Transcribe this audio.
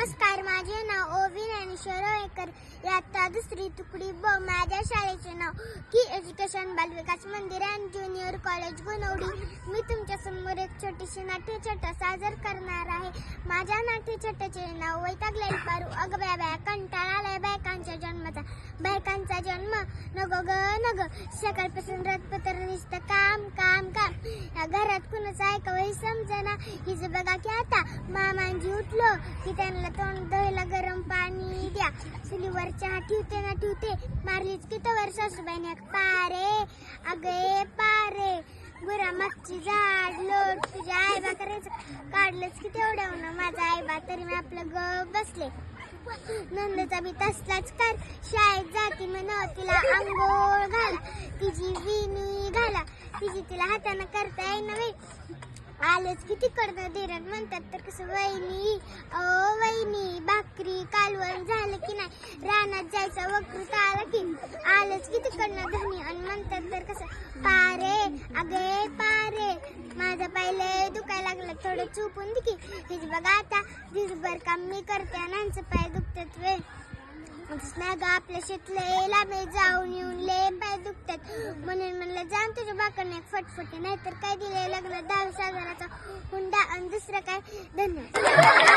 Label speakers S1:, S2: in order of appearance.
S1: नमस्कार माझे नाव ओविन आणि शरवेकर यात्रा दुसरी तुकडी ब माझ्या शाळेचे नाव की education Balvikas Mandir and junior college Gunwadi मी तुमच्यासमोर एक छोटीशी नाट्यछट सादर करणार आहे. माझ्या नाट्यछटाचे नाव वैतागले पारू. अगब्या बाया कंटाळालाय बायकांच्या जन्माचा. बायकांचा जन्म नग ग नग. सकाळपासून रथपत्र निसत काम काम काम. या घरात कुणाचं ऐकावंही समजना. हिच बघा की आता मामा मामांजी उठलो की त्यांना तोंड दहीला गरम पाणी द्या. चुलीवर चहा ठेवते ना ठेवते. मारलीच की तवर सासूबाईने पारे अगे पारे गुरा मागची झाड लोट तुझ्या आईबा करायचं. काढलंच की तेवढ्या माझा आईबा तरी मी आपलं ग बसले. नंदचा बी तसलाच कर. शाळेत जाती म्हण तिला आंघोळ घाला. तिची विणी घाला. तिची तिला हाताने करता येईना बाई. आलंच किती कडनं धीरण म्हणतात तर कसं वहिनी ओ वहिनी भाकरी कालवण झालं की नाही? रानात जायचं वकृत आलं की आलंच किती कडनं धनी. आणि म्हणतात तर कसं पारे अगे पारे माझं पहिले दुखायला लागलं थोडं चुपून दे की. हिच बघा आता दिवसभर काम मी करते आणि पाय दुखतात वे. नाही ग आपल्या शेतले लांबे जाऊन येऊन म्हणून म्हणलं जाण तुझ्या बाकाने एक फटफटी नाहीतर काय दिले लग्न? दहा हजाराचा हुंडा आणि दुसरं काय? धन्यवाद.